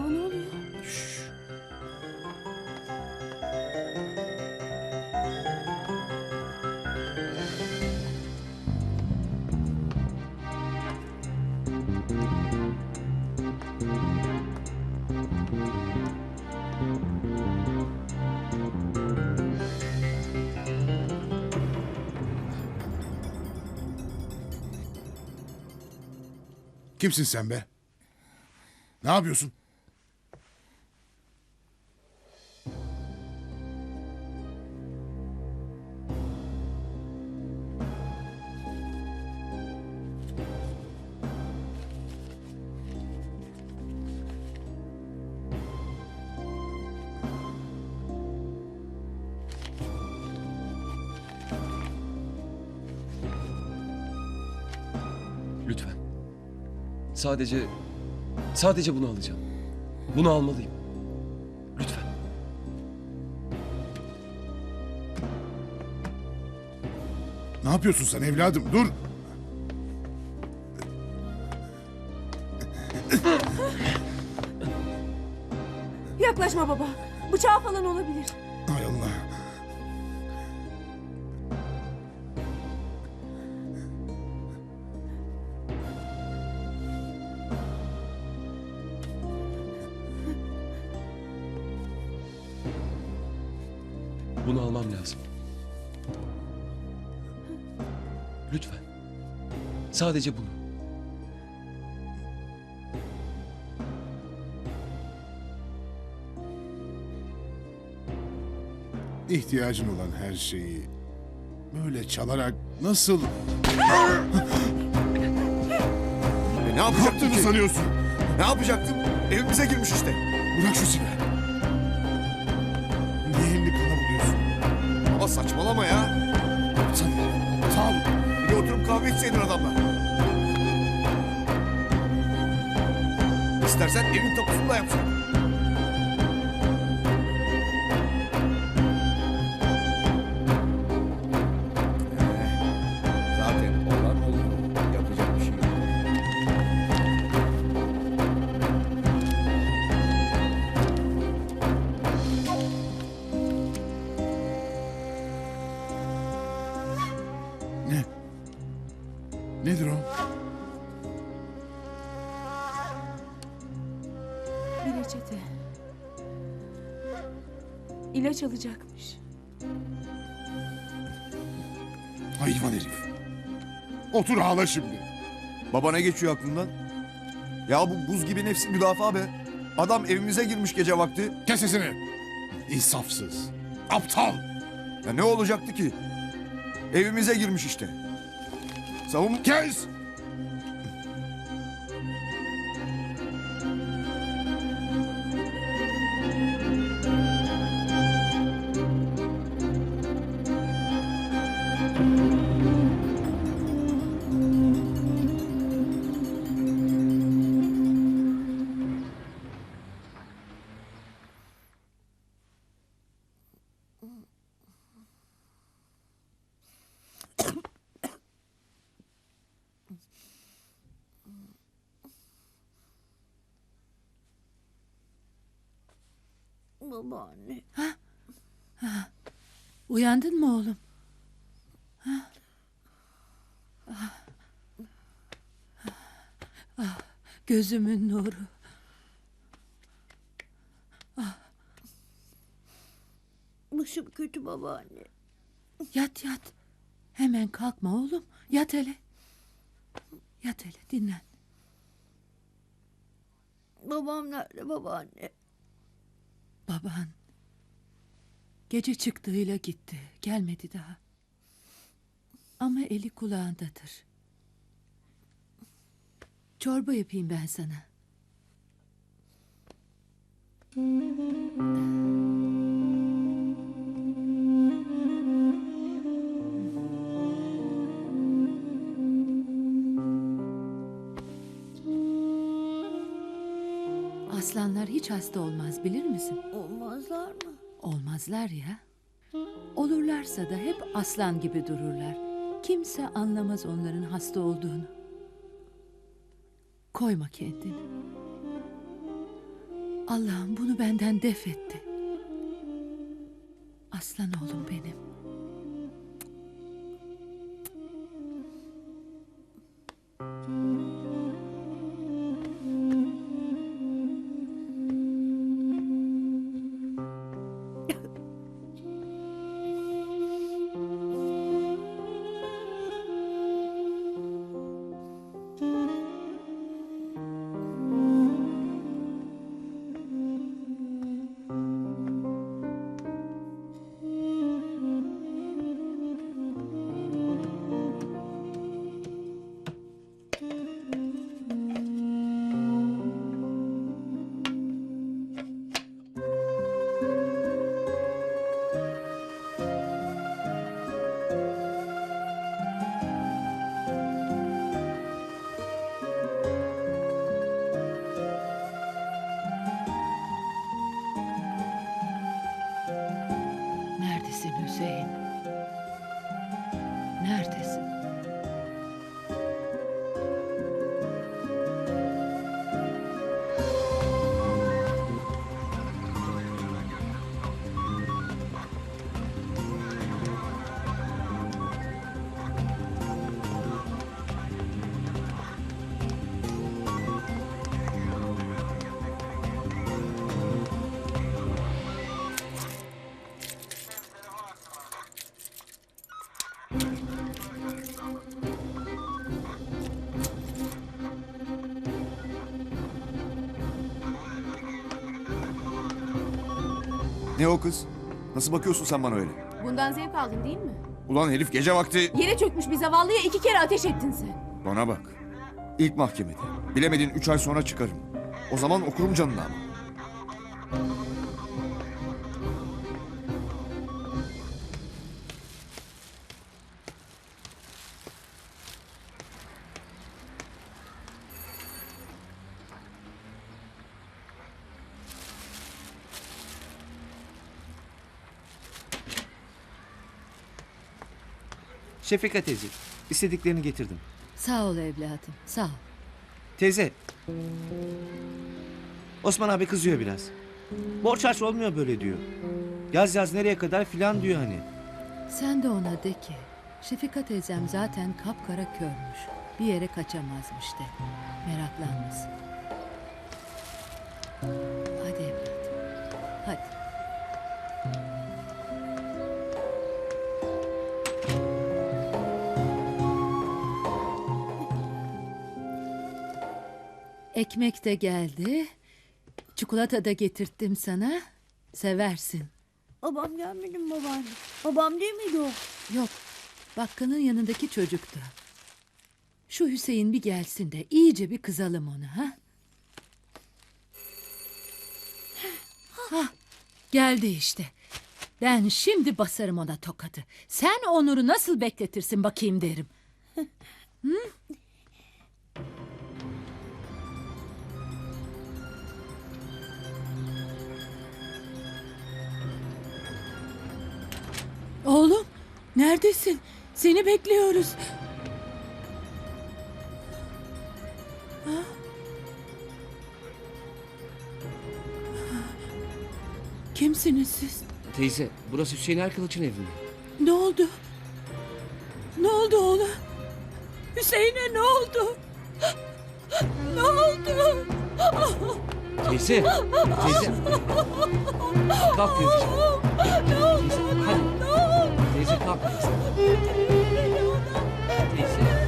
Baba ne oluyor? Kimsin sen be? Ne yapıyorsun? Sadece... Sadece bunu alacağım. Bunu almalıyım. Lütfen. Ne yapıyorsun sen evladım? Dur. Yaklaşma baba. Bıçağı falan olabilir. Bunu almam lazım. Lütfen. Sadece bunu. İhtiyacın olan her şeyi böyle çalarak nasıl E ne ki? sanıyorsun? Ne yapacaktım? Evimize girmiş işte. Bırak şu silahı. Saçmalama ya. Aptal. Aptal. Bir de oturup kahve içseydin adamla. İstersen evin tapusunu da yapsaydın. Ne? Nedir o? Bir reçete. İlaç alacakmış. Hayvan herif. Otur ağla şimdi. Baba ne geçiyor aklından? Ya bu buz gibi nefsi müdafaa be. Adam evimize girmiş gece vakti. Kes sesini. İnsafsız. Aptal. Ya ne olacaktı ki? Evimize girmiş işte. Savun... Kes. Babaanne. Uyandın mı oğlum? Ha? Ah. Ah, gözümün nuru. Başım kötü babaanne. Yat yat. Hemen kalkma oğlum. Yat hele. Yat hele dinlen. Babam nerede babaanne? Baban gece çıktığıyla gitti. Gelmedi daha. Ama eli kulağındadır. Çorba yapayım ben sana. Hiç hasta olmaz bilir misin? Olmazlar mı? Olmazlar ya. Olurlarsa da hep aslan gibi dururlar. Kimse anlamaz onların hasta olduğunu. Koyma kendini. Allah'ım bunu benden def etti. Aslan oğlum benim. Ne o kız? Nasıl bakıyorsun sen bana öyle? Bundan zevk aldın değil mi? Ulan herif gece vakti... Yere çökmüş bir zavallıya iki kere ateş ettin sen. Bana bak. İlk mahkemede. Bilemedin üç ay sonra çıkarım. O zaman okurum canına ama. Şefika teyze, istediklerini getirdim. Sağ ol evladım, sağ ol. Teyze, Osman abi kızıyor biraz. Borç harç olmuyor böyle diyor. Yaz yaz nereye kadar filan diyor hani. Sen de ona de ki, Şefika teyzem zaten kapkara körmüş. Bir yere kaçamazmış de. Meraklanmasın. Ekmek de geldi. Çikolata da getirttim sana. Seversin. Babam gelmedi mi babaanne? Babam değil miydi o? Yok, bakkalın yanındaki çocuktu. Şu Hüseyin bir gelsin de iyice bir kızalım ona ha? Ha, geldi işte. Ben şimdi basarım ona tokadı. Sen Onur'u nasıl bekletirsin bakayım derim. Hı? Oğlum, neredesin? Seni bekliyoruz. Ha? Kimsiniz siz? Teyze, burası Hüseyin Erkılıç'ın evi mi? Ne oldu? Ne oldu oğlum? Hüseyin'e ne oldu? Ne oldu? Teyze, teyze. Kalk teyze. Teyze, hadi. Teyze kalk teyze. Teyze.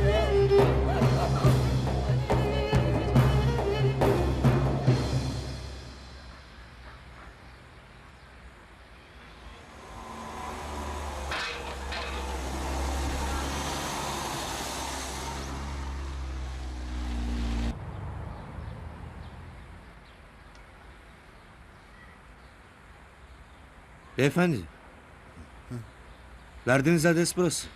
Beyefendi. Verdiğiniz adres burası.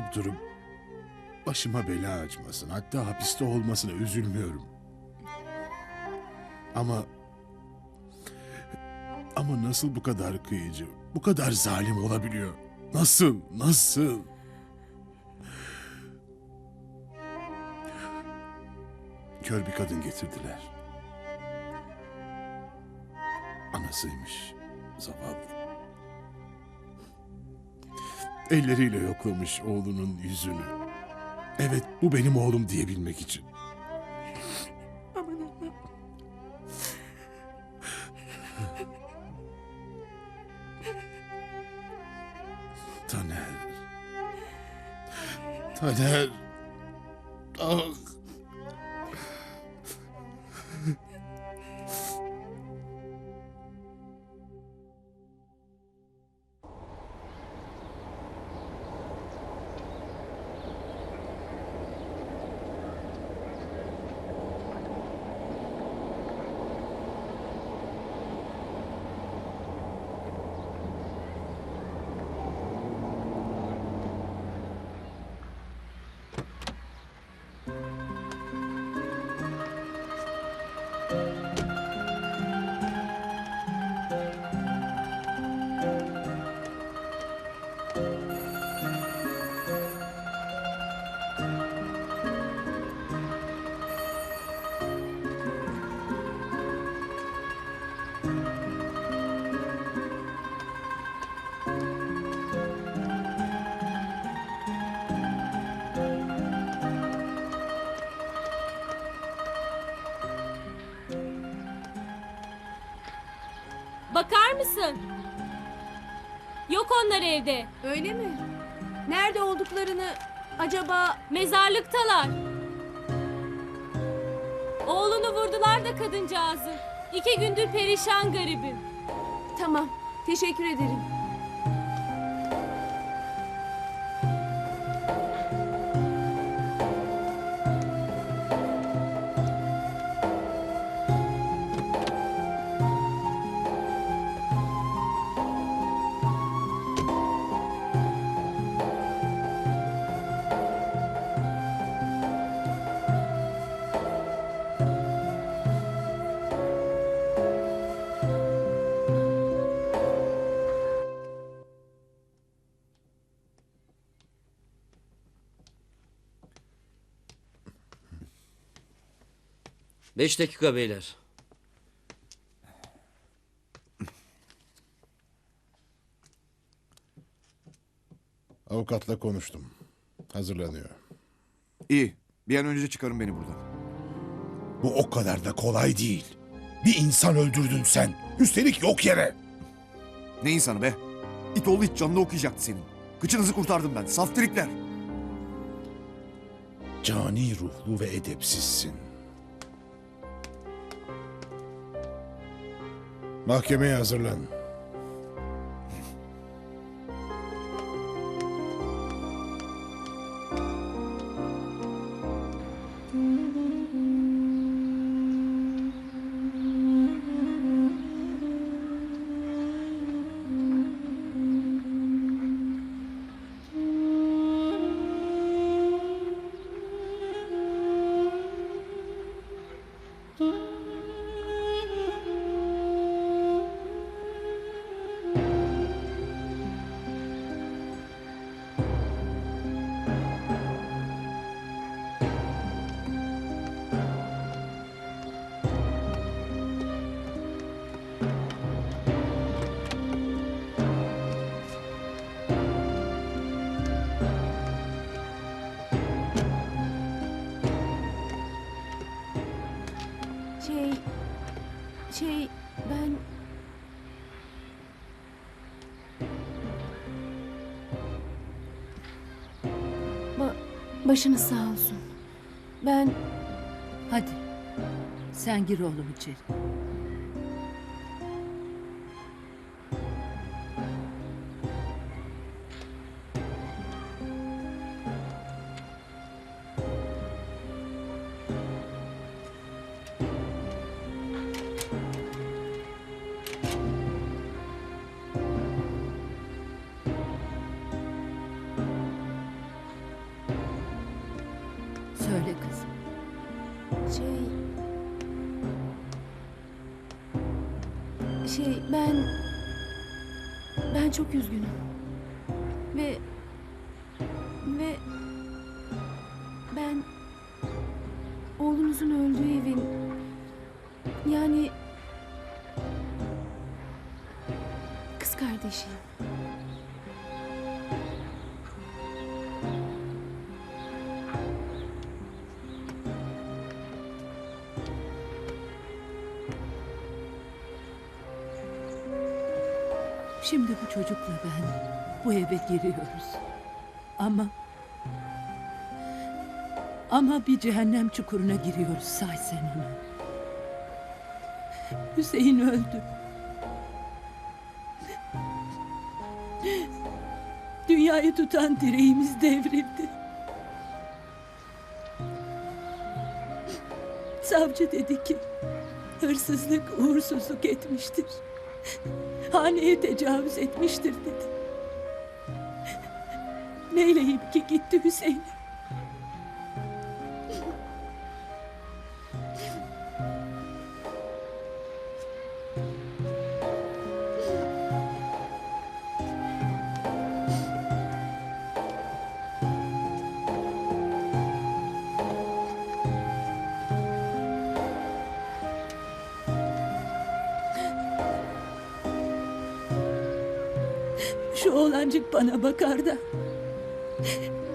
Durup durup başıma bela açmasın. Hatta hapiste olmasına üzülmüyorum. Ama ama nasıl bu kadar kıyıcı, bu kadar zalim olabiliyor? Nasıl? Nasıl? Kör bir kadın getirdiler. Anasıymış. Zavallı. Elleriyle yoklamış oğlunun yüzünü. Evet bu benim oğlum diyebilmek için. Taner. Taner. Mısın? Yok onlar evde. Öyle mi? Nerede olduklarını acaba... Mezarlıktalar. Oğlunu vurdular da kadıncağızı. İki gündür perişan garibim. Tamam. Teşekkür ederim. Beş dakika beyler. Avukatla konuştum. Hazırlanıyor. İyi. Bir an önce çıkarın beni buradan. Bu o kadar da kolay değil. Bir insan öldürdün sen. Üstelik yok yere. Ne insanı be? İt oğlu hiç canını okuyacaktı senin. Kıçınızı kurtardım ben. Saftirikler. Cani ruhlu ve edepsizsin. Mahkemeye hazırlan. Başınız sağ olsun. Ben... Hadi. Sen gir oğlum içeri. Şey ben... Ben çok üzgünüm. Ve... Ve... Ben... Oğlunuzun öldüğü evin... Yani... Kız kardeşiyim. Şimdi bu çocukla ben bu eve giriyoruz. Ama... Ama bir cehennem çukuruna giriyoruz say sen. Hüseyin öldü. Dünyayı tutan direğimiz devrildi. Savcı dedi ki hırsızlık uğursuzluk etmiştir. Haneye tecavüz etmiştir dedi. Neyleyim ki gitti Hüseyin. Şu oğlancık bana bakar da.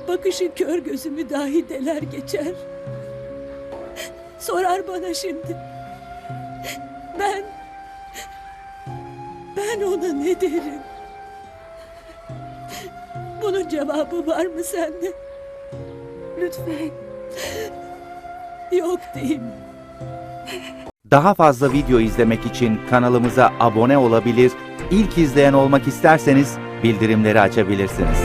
Bakışı kör gözümü dahi deler geçer. Sorar bana şimdi. Ben... Ben ona ne derim? Bunun cevabı var mı sende? Lütfen. Yok mi? Daha fazla video izlemek için kanalımıza abone olabilir, ilk izleyen olmak isterseniz bildirimleri açabilirsiniz.